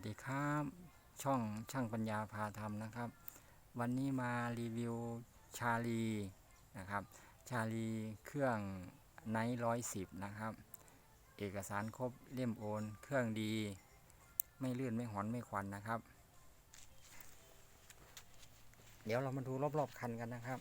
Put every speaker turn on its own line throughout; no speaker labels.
สดีครับช่องช่างปัญญาพาทำนะครับ วันนี้มารีวิวชาลีนะครับชาลีเครื่องไนร้อยสิบนะครับ เอกสารครบเล่มโอน เครื่องดี ไม่ลื่นไม่หอนไม่ควันนะครับ เดี๋ยวเรามาดูรอบๆคันกันนะครับ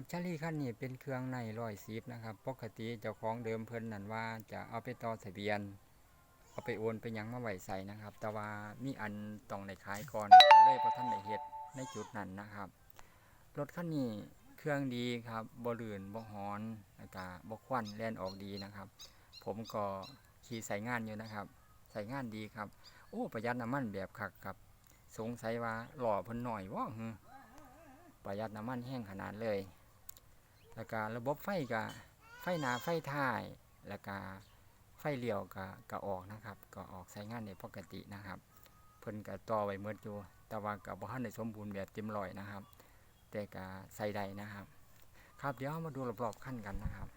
ครับชาลีคันนี้เป็นเครื่องในร้อยซีฟนะครับ ปกติเจ้าของเดิมเพิ่นนั่นว่าจะเอาไปต่อทะเบียน เอาไปโอนไปยังมาไหวใส่นะครับ แต่ว่ามีอันต้องได้ขายก่อนเลยพอท่านได้เฮ็ดในจุดนั้นนะครับ รถคันนี้เครื่องดีครับบ่ลื่นบ่หอนแล้วก็บ่ควันแล่นออกดีนะครับ ผมก็ขี่ใส่งานอยู่นะครับ ใส่งานดีครับ โอ้ประหยัดน้ำมันแบบคักครับ สงสัยว่าหล่อเพิ่นหน่อยว่าประหยัดน้ำมันแห้งขนาดเลย แล้วก็ระบบไฟก็ไฟหนาไฟท้าย แล้วก็ไฟเลี้ยวก็ก็ออกนะครับ ก็ออกใช้งานได้ปกตินะครับ เพิ่นก็ต่อไว้เมื่ออยู่ แต่ว่าก็บ่ทันได้สมบูรณ์แบบเต็มร้อยนะครับ แต่ก็ใส่ได้นะครับ ครับเดี๋ยวมาดูรอบๆขั้นกันนะครับ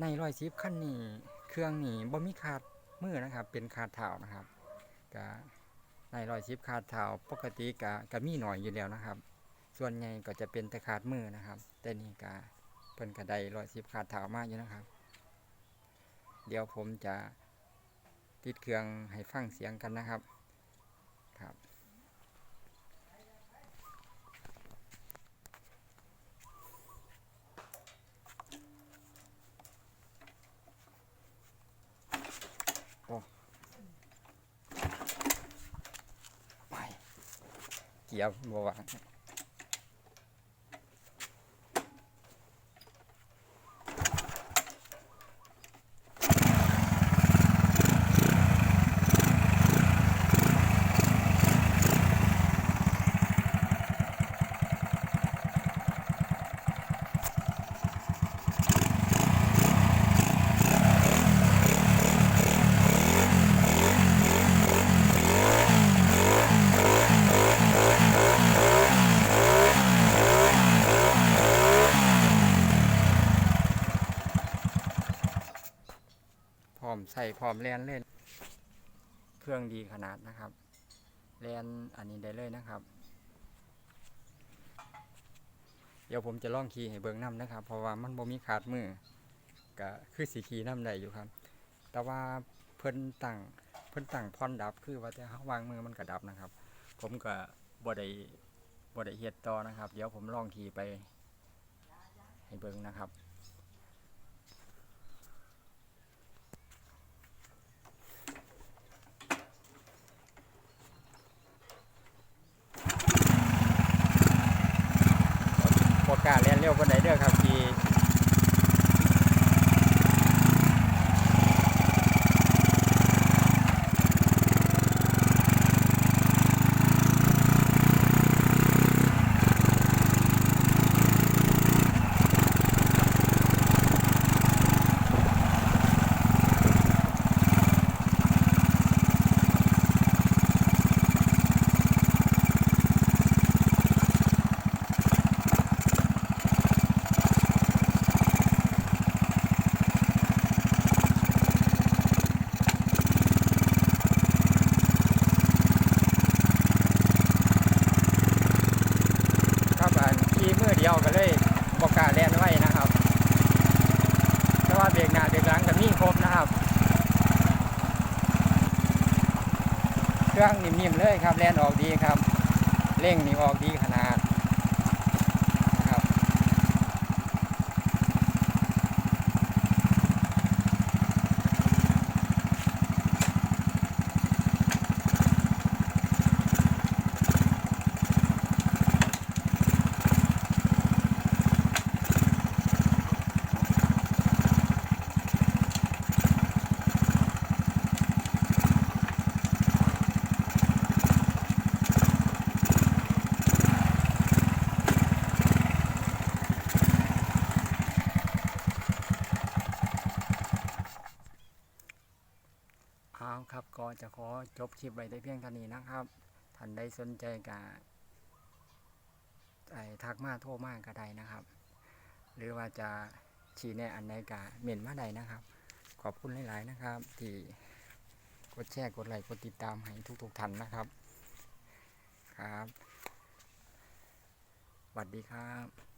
ในรอยซิปขั้นนี้เครื่องนี้บ่มีขาดมือนะครับ เป็นขาดเท้านะครับก็ ในรอยชิปขาดเท้าปกติกะกะมีหน่อยอยู่แล้วนะครับ ส่วนใหญ่ก็จะเป็นแต่ขาดมือนะครับ แต่นี่กะเพิ่นกระไดรอยชิปขาดเท้ามากอยู่นะครับ เดี๋ยวผมจะติดเครื่องให้ฟังเสียงกันนะครับครับ เกีย ใส่พร้อมแลนเล่นเครื่องดีขนาดนะครับแลนอันนี้ได้เลยนะครับ เดี๋ยวผมจะล่องขี่ให้เบิ้งน้ำนะครับ เพราะว่ามันบ่มีขาดมือก็คือสีขี่น้ำได้อยู่ครับ แต่ว่าเพิ่นตั้งเพิ่นตั้งพรดับคือว่าแต่เขาวางมือมันก็ดับนะครับ ผมก็บ่ได้บ่ได้เฮ็ดต่อนะครับ เดี๋ยวผมล่องขี่ไปให้เบิ่งนะครับ บ กล้าเรียนเร็วปานใดเด้อครับที่ครับอันขี่มื อเดียวก็เลยบกกาเรียนไว้นะครับ แต่ว่าเบรกหน้าเบรกหลังก็มีครบนะครับ เครื่องนิ่มๆเลยครับแลนออกดีครับ เร่งนี่ออกดีขนาด ก็จะขอจบคลิปไว้แต่เพียงเท่านี้นะครับท่านใดสนใจกะไอ้ทักมาโทรมาก็ได้นะครับ หรือว่าจะชี้แนะอันใดกะเม่นมาใดนะครับ ขอบคุณหลาย ๆ นะครับ ที่กดแชร์กดไลค์กดติดตามให้ทุก ๆท่านนะครับครับสวัสดีครับ